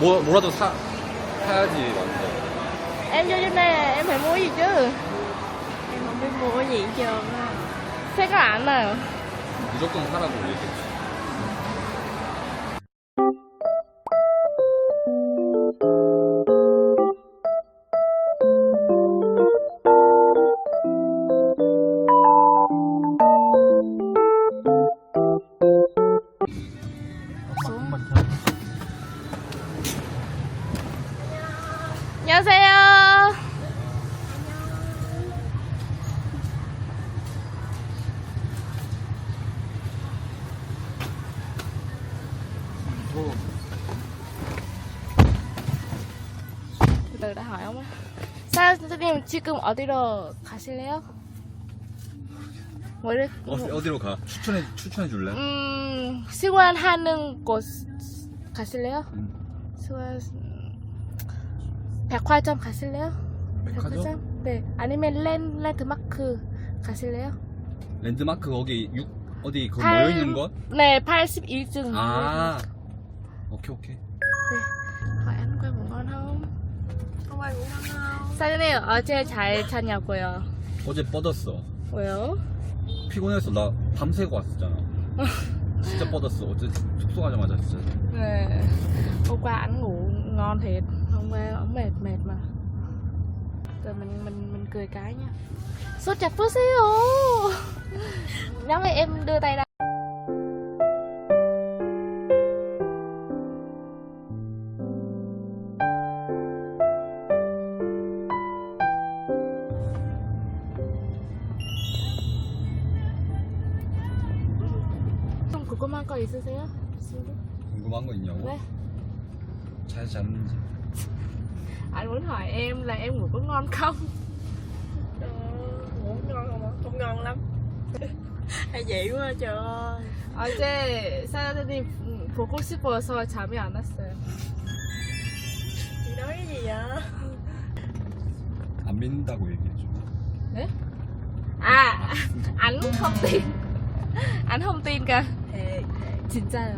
뭐 뭐라도 사 사야지 완전. Em vô trong này em phải mua gì chứ em không biết mua gì hết trơn á Xe có ảnh nào 무조건 사라고 얘기했지. Sao 선생님 지금 어디로 가실래요? 뭐 이렇게 어, 어디로 가? 추천해 추천해 줄래? 음 승환하는 곳 가실래요? 음. 승환 백화점 가실래요? 백화점? 네 아니면 랜 랜드마크 가실래요? 랜드마크 거기 6 어디 그 팔- 모여 있는 것? 네 81층 아. 오케이 오케이. hỏi 사장님 어제 잘 잤냐고요? 어제 뻗었어. 왜요? 피곤해서 나 밤새고 왔었잖아. 진짜 뻗었어. 어제 숙소 가자마자 진짜. 네. hôm qua anh ngủ ngon thiệt hôm qua ổng mệt mệt mà rồi mình mình mình cười cái nha sốt chặt chút xíu nhóm ơi em đưa tay ra 궁금한 거 있냐고? 네. 잘 잤는지. anh muốn hỏi em là em ngủ có ngon không Trời ơi, ngủ ngon không ạ? Không ngon lắm Hay vậy quá trời ơi 어제 사장님 보고 싶어서 잠이 안 왔어요 Chị nói cái gì vậy? 안 믿는다고 얘기해줘. à ảnh không tin ảnh không tin cả Thiệt 네.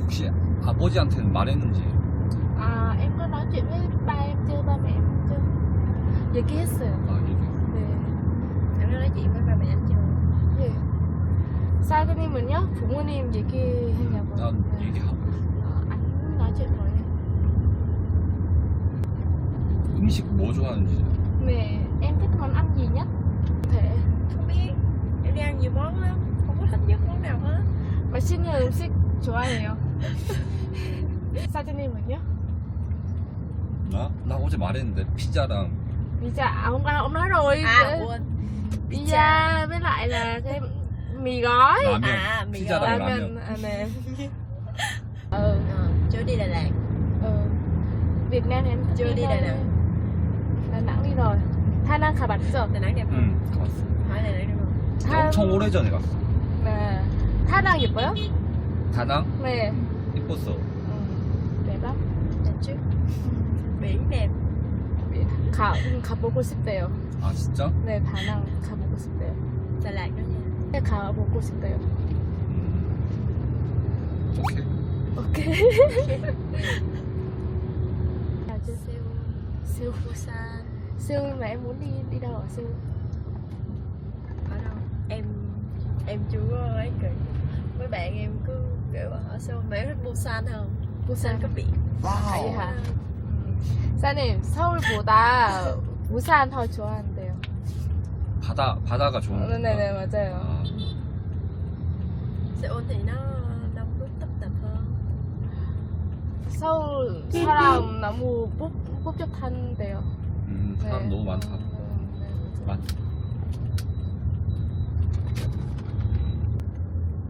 혹시 아버지한테는 말했는지? à em có nói chuyện với ba em chưa ba mẹ em chưa 얘기했어요 아 얘기. 네 Em đã nói chuyện với ba mẹ anh chưa? 예. 사장님은요 부모님 얘기했냐고 난 네. 얘기하고. 어, ảnh nói chuyện rồi 음식 뭐 좋아하는지. nè em thích món ăn gì nhất thể Không biết Em đi ăn nhiều món lắm Không có thích nhất món nào hết 맛있는 음식 좋아해요 사장님은요? 나? 나 어제 말했는데 피자랑 à hôm qua ông nói rồi À quên pizza với lại là cái mì gói 라면. 아, 미역. 피자랑 라면. à, nè ừ Ờ, Chưa đi Đà Lạt ừ Việt Nam thì em thích Chưa đi. Đà Nẵng. Đà Nẵng đi rồi Tha Năng 가봤죠? Đà Nẵng đẹp không? 응 가봤어. Hỏi Đà Nẵng đẹp không? 타, 엄청 오래전에 갔어. 네. 타낭 예뻐요? 다낭 네 이뻤어. Đẹp chứ Biển đẹp 가, 가보고 싶대요 아 진짜? 네 다낭 가보고 싶대요 Đà Lạt đó nha 네, 가보고 싶대요 음. 오케이. 오케이 Busan mà em muốn đi đi đâu ở siêu Ở đâu? Em Em chưa có ấy kỹ Mấy bạn em cứ kiểu ở Seoul Mà em thích Busan hơn Busan có biển vậy hả 사장님 서울보다 부산 더 좋아한대요 바다 바다가 좋은 거. 네네 맞아요 아, Seoul thì nó đông đúc tấp tập hơn 서울 사람 너무 뽀, 뽀족한데요 음, 사람 네. 너무 많다. 음, 네, 맞아요. 많.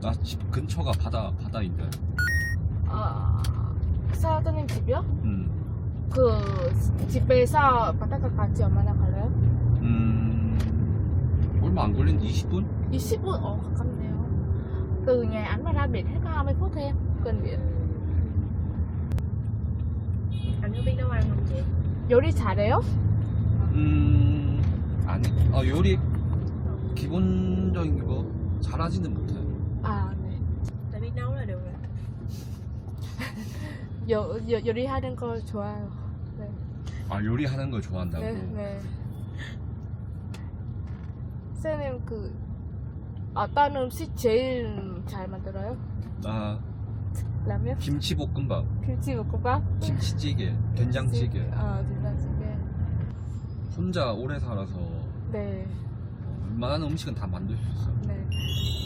나 집 근처가 바다 바다인데. 아, 사장님 집이요? 음. 그 집에서 바닷가까지 얼마나 걸려요? 음. 얼마 안 걸린 20분? 20분? 어 가깝네요 từ nhà ảnh mà ra biển hết có 20 phút thôi em gần biển Anh có biết nấu ăn không chị? 요리 잘해요? 음. 아니. 아 요리 기본적인 거 잘하지는 못해. 아, này Tại biết 요, 요, 요리하는 거 좋아요 네. 아 요리하는 걸 좋아한다고? 네, 네. 쌤님 그 어떤 음식 제일 잘 만들어요? 나 라면? 김치볶음밥, 김치볶음밥? 김치찌개, 된장찌개 아 된장찌개 혼자 오래 살아서 네 만한 음식은 다 만들 수 있어. 네.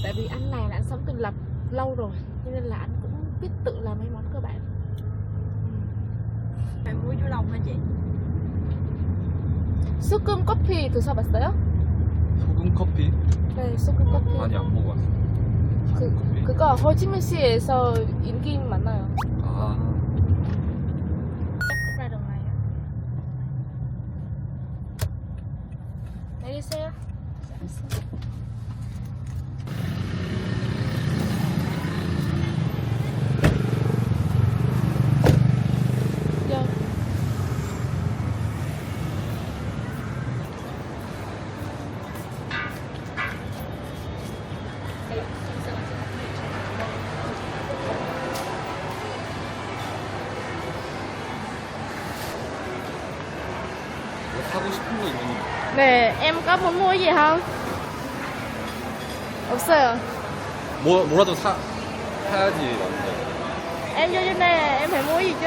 Tại vì anh này là anh sống tự lập lâu rồi, cho nên là anh cũng biết tự làm mấy món cơ bản. bạn mua chú lòng hả chị 소금 커피 드셔봤어요? 소금 커피? 네, 소금 커피. 아니 안 먹어봤어. 그, 소금 커피. 그거 호치민시에서 인기 많아요. 네, em có muốn mua gì không? 없어요. 뭐 뭐라도 사 사야지 남자. Em vô trên đây em phải mua gì chứ?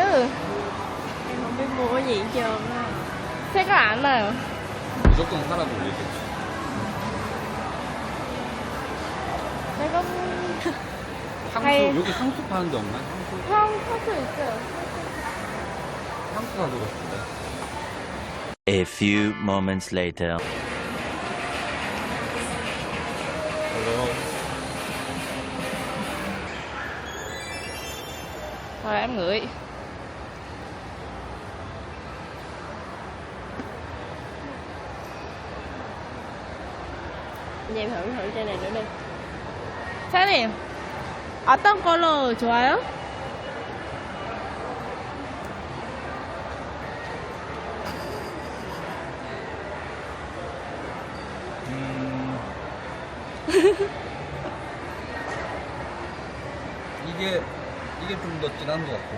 em không biết mua gì hết trơn á 새가 안 나요. 무조건 사라고 얘기했지. 내가 향수 아이. 여기 향수 파는 데 없나? 형 할수 있어요. 향수 사고 싶은데. A few moments later. 그래요. Rồi em ngửi. Vậy em thử thử chai này nữa đi 사장님, 어떤 걸로 좋아요? 좀 더 진한 것 같고.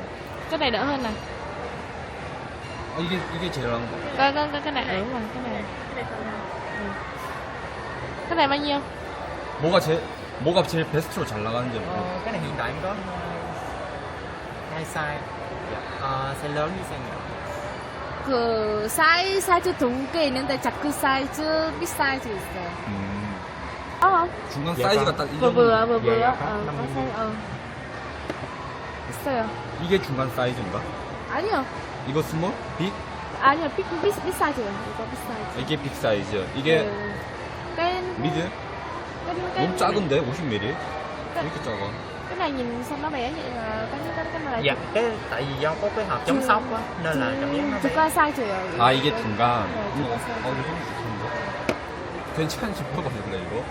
Cái này đỡ hơn này. 아, 이게 이게 제일 한 거. Cái, cái, cái, cái này đúng rồi, cái này. Cái này bao nhiêu? 뭐가 제일 뭐가 제일 베스트로 잘 나가는지 모르겠어. Ờ, cái này hiện tại em có hai size dạ. Ờ, size lớn với size nhỏ 그 사이 사이즈 동게 있는데 작은 사이즈, 빅 사이즈 있어요. 음. 어, 중간 예, 사이즈가 봐. 딱 이 vừa 정도. vừa vừa vừa. Dạ, dạ, Ờ, có năm có mươi. size, ờ. 있어요. 이게 중간 사이즈인가? 아니요. 이거 스몰? 빅? 아니요, 빅, 빅, 빅 사이즈요. 이거 빅 사이즈. 이게 빅 사이즈. 이게 네. cái 미드? 너무 작은데 50ml? 왜 이렇게 작아? cái này nhìn sao nó bé vậy mà cái cái cái này là Dạ, cái tại vì do có cái hộp chống sốc á Nên là cảm giác nó 두 bé 가 사이즈예요. 아 이게 중간. 네, 어, 중간 어, 사이즈. 이거 좀 좋던데? 괜찮은지 물어봐줄래 이거?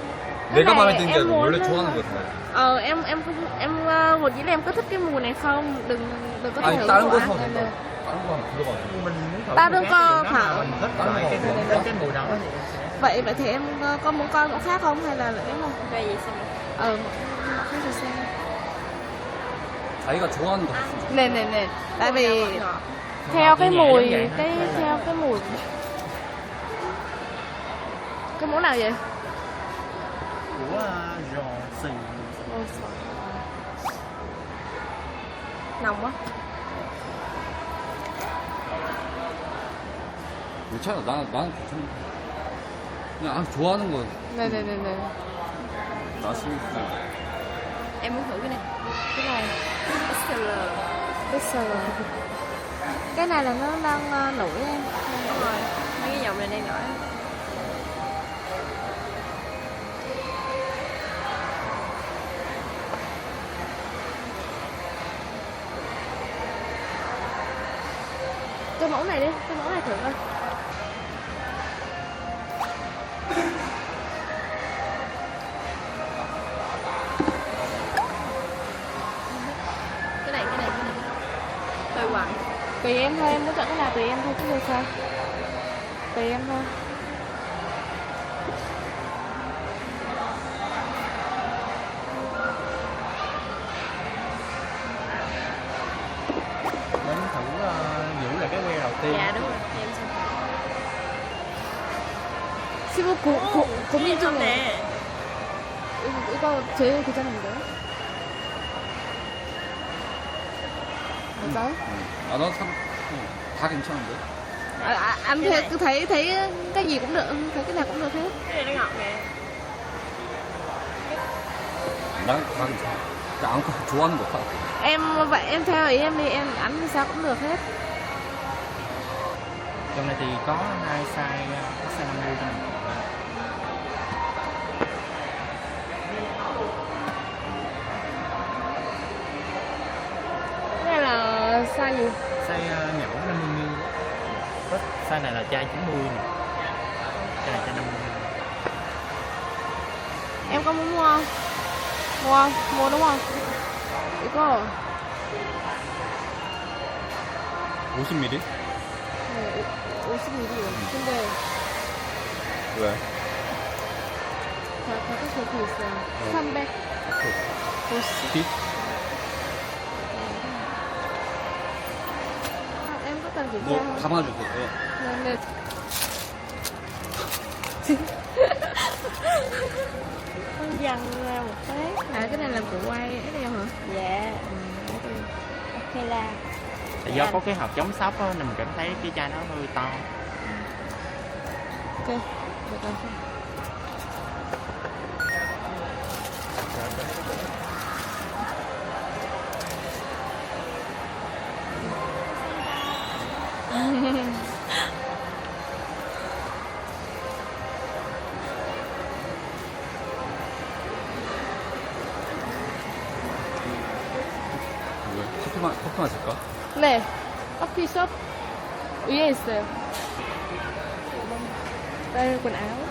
Cái 내가 này 마음에 드는 게 em 아니라 muốn- 원래 좋아하는 거 다. Ờ em em em uh, một nghĩ là em có thích cái mùi này không? Đừng đừng có 아니 thử 다른 거 của 사도 anh. 된다. 다른 거 한번 들어봐. Mình muốn thử Ta mùi đừng khác có thì nó thảo. mà Mình thích Ta loại đừng cái, có- cái, cái mùi đó thì em sẽ Vậy vậy thì em uh, có muốn coi mẫu khác không hay là cái này? Đây gì xem Ờ mẫu khác thì xem. 자기가 좋아하는 거 샀으면 Nè nè nè. Tại vì ngọt theo cái nhẹ mùi giống vậy. cái theo cái mùi cái mẫu nào vậy? của uh, giò xì Nồng quá. 괜찮아. 나, 나는 괜찮아. 그냥 아, 좋아하는 거 Nè nè nè nè. 맛있어. Em muốn thử cái này Cái này Bestseller bestseller. Cái này là nó đang uh, nổi em. Đúng rồi Mấy cái dòng này đang nổi Cái mẫu này đi, cái mẫu này thử coi. Cái này, cái này, cái này Hơi quặng Tùy em thôi, em muốn chọn cái nào tùy em thôi chứ được sao? Tùy em thôi. 네. dạ đúng rồi em xem 시부 고, 고, 고민 좀 nè 이거, 이거 제일 괜찮은데? 맞아요? 아, 난 참, 어, 다 괜찮은데? À, à, anh thấy, thấy thấy cái gì cũng được, thấy cái nào cũng được hết. cái này nó ngọt nè 난다 괜찮아. 나 앙코 좋아하는 거 다. Em vậy em theo ý em đi, em ăn sao cũng được hết. trong này thì có hai size ờ, có size 50 cho mình đây là size gì? Size ờ, nhỏ 50 ml size này là chai 90 nè. Chai này chai 50 em có muốn mua không? Mua không? Mua đúng không? Chỉ có rồi. 50ml 네. 50ml요. 근데 왜? 다 가격 그렇게 있어요. 300. 50. 팁? 아, em có cần kiểm tra 뭐, không? 담아주세요. 네, 네. Con dằn ra một phát. À, cái này là của quay SL hả? dạ Ừ, ok. ok là tại do có cái hộp chống sốc á nên mình cảm thấy cái chai nó hơi to Ok, được rồi. 왜? 커피만, 커피 마실까? 네. 커피숍 위에 있어요. 떨고 나요.